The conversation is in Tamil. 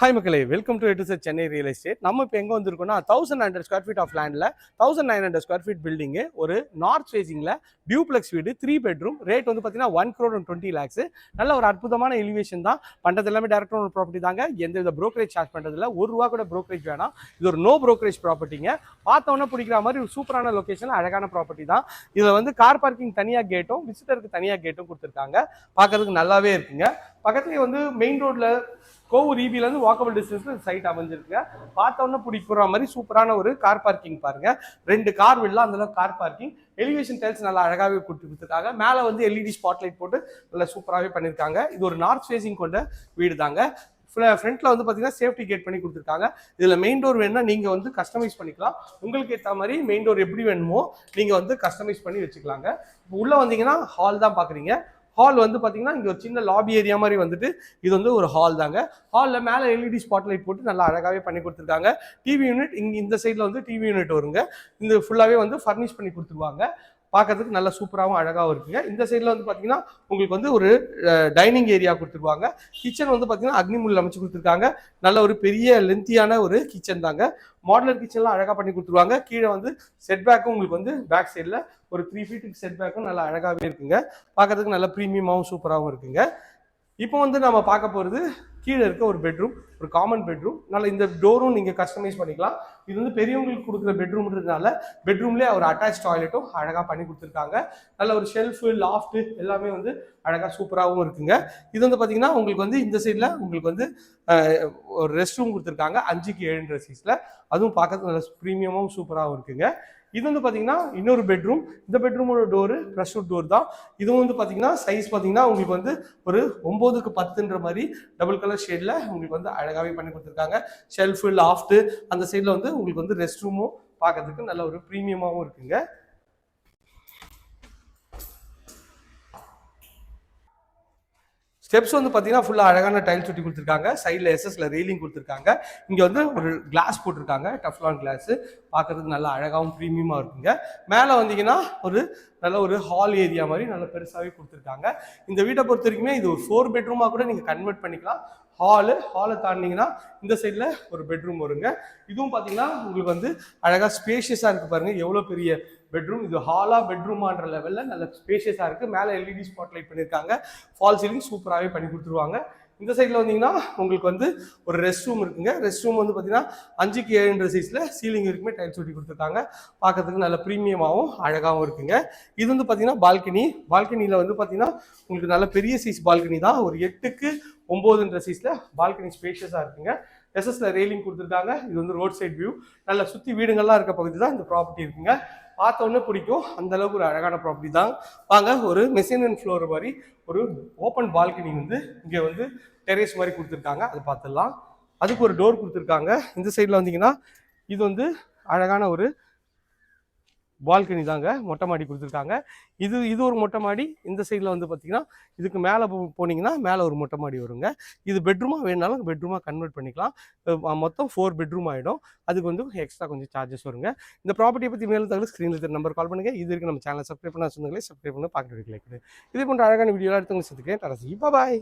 ஹாய் மக்களே. வெல்கம் டு எட்டு சென்னை ரியல் எஸ்டேட் நம்ம இப்போ எங்கே வந்திருக்கோம்னா thousand hundred square feet of லேண்டில் thousand nine hundred square feet building ஒரு நார்த் ஃபேசிங்கில் டியூப்ளெக்ஸ் வீடு த்ரீ பெட்ரூம் ரேட் வந்து பார்த்தீங்கன்னா one crore and twenty lakhs நல்ல ஒரு அற்புதமான எலிவேஷன் தான். பண்ணுறது எல்லாமே டேரக்ட் ஒரு ப்ராப்பர்ட்டி தாங்க. எந்த வித சார்ஜ் பண்ணுறதில்ல ஒரு ரூபா கூட ப்ரோக்கரேஜ் வேணாம். இது ஒரு நோ ப்ரோக்கரேஜ் ப்ராப்பர்ட்டிங்க பார்த்தோன்னே பிடிக்கிற மாதிரி ஒரு சூப்பரான லொக்கேஷனில் அழகான ப்ராப்பர்ட்டி தான். இதில் வந்து கார் பார்க்கிங் தனியாக கேட்டும் விசிட்டருக்கு தனியாக கேட்டும் கொடுத்துருக்காங்க. பார்க்கறதுக்கு நல்லாவே இருக்குங்க. பக்கத்துலேயே வந்து மெயின் ரோட்டில் கோவூர் இபிலேருந்து வாக்கபிள் டிஸ்டன்ஸில் சைட் அமைஞ்சிருக்குங்க பார்த்தோன்னே பிடிக்கிற மாதிரி சூப்பரான ஒரு கார் பார்க்கிங் பாருங்க. ரெண்டு கார் விடலாம் அந்தளவுக்கு கார் பார்க்கிங் எலிவேஷன் டைல்ஸ் நல்லா அழகாகவே கொடுத்து கொடுத்துருக்காங்க. மேலே வந்து எல்இடி ஸ்பாட்லைட் போட்டு நல்லா சூப்பராகவே பண்ணியிருக்காங்க இது ஒரு நார்த் ஃபேஸிங் கொண்ட வீடு தாங்க ஃப்ரண்ட்ல வந்து பார்த்தீங்கன்னா சேஃப்டி கேட் பண்ணி கொடுத்துருக்காங்க. இதில் மெயின் டோர் வேணும்னா நீங்கள் வந்து கஸ்டமைஸ் பண்ணிக்கலாம். உங்களுக்கு ஏற்ற மாதிரி மெயின் டோர் எப்படி வேணுமோ நீங்கள் வந்து கஸ்டமைஸ் பண்ணி வச்சுக்கலாங்க. இப்போ உள்ளே வந்தீங்கன்னா ஹால் தான் பார்க்குறீங்க ஹால் வந்து பார்த்தீங்கன்னா இங்கே ஒரு சின்ன லாபி ஏரியா மாதிரி வந்துட்டு இது வந்து ஒரு ஹால் தாங்க. ஹாலில் மேலே எல்இடி ஸ்பாட்லைட் போட்டு நல்லா அழகாகவே பண்ணி கொடுத்துருக்காங்க. டிவி யூனிட் இங்கே இந்த சைடில் வந்து டிவி யூனிட் வருங்க. இந்த ஃபுல்லாகவே வந்து ஃபர்னிஷ் பண்ணி கொடுத்துருவாங்க. பார்க்கறதுக்கு நல்ல சூப்பராகவும் அழகாகவும் இருக்குங்க. இந்த சைடில் வந்து பார்த்தீங்கன்னா உங்களுக்கு வந்து ஒரு டைனிங் ஏரியா கொடுத்துருவாங்க. கிச்சன் வந்து பார்த்தீங்கன்னா அக்னிமுள் அமைச்சு கொடுத்துருக்காங்க. நல்ல ஒரு பெரிய லென்த்தியான ஒரு கிச்சன் தாங்க. மாடலர் கிச்சன்லாம் அழகாக பண்ணி கொடுத்துருவாங்க. கீழே வந்து செட் பேக்கும் உங்களுக்கு வந்து பேக் சைடில் ஒரு த்ரீ ஃபீட்டுக்கு செட் பேக்கும் நல்லா அழகாகவே இருக்குங்க. பார்க்கறதுக்கு நல்ல ப்ரீமியமாகவும் சூப்பராகவும் இருக்குங்க. இப்போ வந்து நம்ம பார்க்க போகிறது கீழே இருக்க ஒரு பெட்ரூம் ஒரு காமன் பெட்ரூம் நல்ல இந்த டோரும் நீங்கள் கஸ்டமைஸ் பண்ணிக்கலாம். இது வந்து பெரியவங்களுக்கு கொடுக்குற பெட்ரூம்ன்றதுனால பெட்ரூம்லேயே ஒரு அட்டாச் டாய்லெட்டும் அழகாக பண்ணி கொடுத்துருக்காங்க. நல்ல ஒரு ஷெல்ஃபு லாஃப்ட்டு எல்லாமே வந்து அழகாக சூப்பராகவும் இருக்குங்க. இது வந்து பார்த்தீங்கன்னா உங்களுக்கு வந்து இந்த சைடில் உங்களுக்கு வந்து ஒரு ரெஸ்ட் ரூம் கொடுத்துருக்காங்க. அஞ்சுக்கு ஏழுன்ற சீஸில் அதுவும் பார்க்கறதுக்கு நல்ல ப்ரீமியமாகவும் சூப்பராகவும் இருக்குங்க. இது வந்து பார்த்தீங்கன்னா இன்னொரு பெட்ரூம் இந்த பெட்ரூமோட டோரு ப்ரெஷ் டோர் தான். இதுவும் வந்து பார்த்தீங்கன்னா சைஸ் பார்த்தீங்கன்னா உங்களுக்கு வந்து ஒரு ஒம்போதுக்கு பத்துன்ற மாதிரி டபுள் கலர் ஷேடில் உங்களுக்கு வந்து அழகாகவே பண்ணி கொடுத்துருக்காங்க. ஷெல்ஃபு லாஃப்ட்டு அந்த சைடில் வந்து உங்களுக்கு வந்து ரெஸ்ட் ரூமும் பார்க்கறதுக்கு நல்ல ஒரு ப்ரீமியமாகவும் இருக்குங்க. ஸ்டெப்ஸ் வந்து பார்த்தீங்கன்னா ஃபுல்லாக அழகான டைல்ஸ் சுட்டி கொடுத்துருக்காங்க. சைடில் எஸ்எஸ்ல ரெயிலிங் கொடுத்துருக்காங்க. இங்கே வந்து ஒரு கிளாஸ் போட்டிருக்காங்க. டஃப்லான் கிளாஸ் பார்க்கறதுக்கு நல்லா அழகாகவும் ப்ரீமியமாக இருக்குங்க. மேலே வந்தீங்கன்னா ஒரு நல்ல ஒரு ஹால் ஏரியா மாதிரி நல்ல பெருசாகவே கொடுத்துருக்காங்க. இந்த வீட்டை பொறுத்த வரைக்குமே இது ஒரு ஃபோர் பெட்ரூமாக கூட நீங்கள் கன்வெர்ட் பண்ணிக்கலாம். ஹாலு ஹாலை தாண்டிங்கன்னா இந்த சைடில் ஒரு பெட்ரூம் வருங்க. இதுவும் பார்த்தீங்கன்னா உங்களுக்கு வந்து அழகாக ஸ்பேஷியஸாக இருக்குது பாருங்கள் எவ்வளோ பெரிய பெட்ரூம் இது ஹாலாக பெட்ரூமான்ற லெவலில் நல்ல ஸ்பேஷியஸாக இருக்குது மேலே எல்இடி ஸ்பாட்லைட் பண்ணியிருக்காங்க ஃபால் சீலிங் சூப்பராகவே பண்ணி கொடுத்துருவாங்க. இந்த சைடில் வந்தீங்கன்னா உங்களுக்கு வந்து ஒரு ரெஸ்ட் ரூம் இருக்குங்க. ரெஸ்ட் ரூம் வந்து பார்த்தீங்கன்னா அஞ்சுக்கு ஏழுன்ற சைஸில் சீலிங் வரைக்குமே டைல்ஸ் ஒட்டி கொடுத்துருக்காங்க. பார்க்கறதுக்கு நல்ல ப்ரீமியமாகவும் அழகாகவும் இருக்குங்க. இது வந்து பார்த்தீங்கன்னா பால்கனி பால்கனியில் வந்து பார்த்தீங்கன்னா உங்களுக்கு நல்ல பெரிய சைஸ் பால்கனி தான். ஒரு எட்டுக்கு ஒம்போதுன்ற சைஸில் பால்கனி ஸ்பேஷியஸாக இருக்குங்க. எஸ்எஸ்ல ரெயிலிங் கொடுத்துருக்காங்க. இது வந்து ரோட் சைட் வியூ நல்ல சுற்றி வீடுங்கள்லாம் இருக்க பகுதி தான் இந்த ப்ராப்பர்ட்டி இருக்குங்க. பார்த்த உடனே பிடிக்கும். அந்த அளவுக்கு ஒரு அழகான ப்ராப்பர்ட்டி தான். வாங்க ஒரு மெஷின் ஃப்ளோர் மாதிரி ஒரு ஓப்பன் பால்கனி வந்து இங்கே வந்து டெரேஸ் மாதிரி கொடுத்துருக்காங்க. அதை பார்த்துடலாம். அதுக்கு ஒரு டோர் கொடுத்துருக்காங்க. இந்த சைடில் வந்தீங்கன்னா இது வந்து அழகான ஒரு பால்கனி தாங்க மொட்டை மாடி கொடுத்துருக்காங்க. இது இது ஒரு மொட்டை மாடி. இந்த சைடில் வந்து பார்த்தீங்கன்னா இதுக்கு மேலே போனீங்கன்னா மேலே ஒரு மொட்டை மாடி வருங்க. இது பெட்ரூமாக வேணாலும் பெட்ரூமாக கன்வெர்ட் பண்ணிக்கலாம். மொத்தம் ஃபோர் பெட்ரூம் ஆகிடும் அதுக்கு வந்து எக்ஸ்ட்ரா கொஞ்சம் சார்ஜஸ் வருங்க. இந்த ப்ராப்பர்ட்டியை பற்றி மேலும் தகவல் ஸ்க்ரீனில் தெரிய நம்பர் கால் பண்ணுங்கள் இது இருக்குது நம்ம சேனலை சப்ஸ்கிரைப் பண்ண சொன்னாங்களே சப்ஸ்கிரைப் பண்ணி பார்க்க கிடைக்கல இதே போன்ற அழகான வீடியோலாம் எடுத்து சந்திக்கிறேன். தரசி பாய்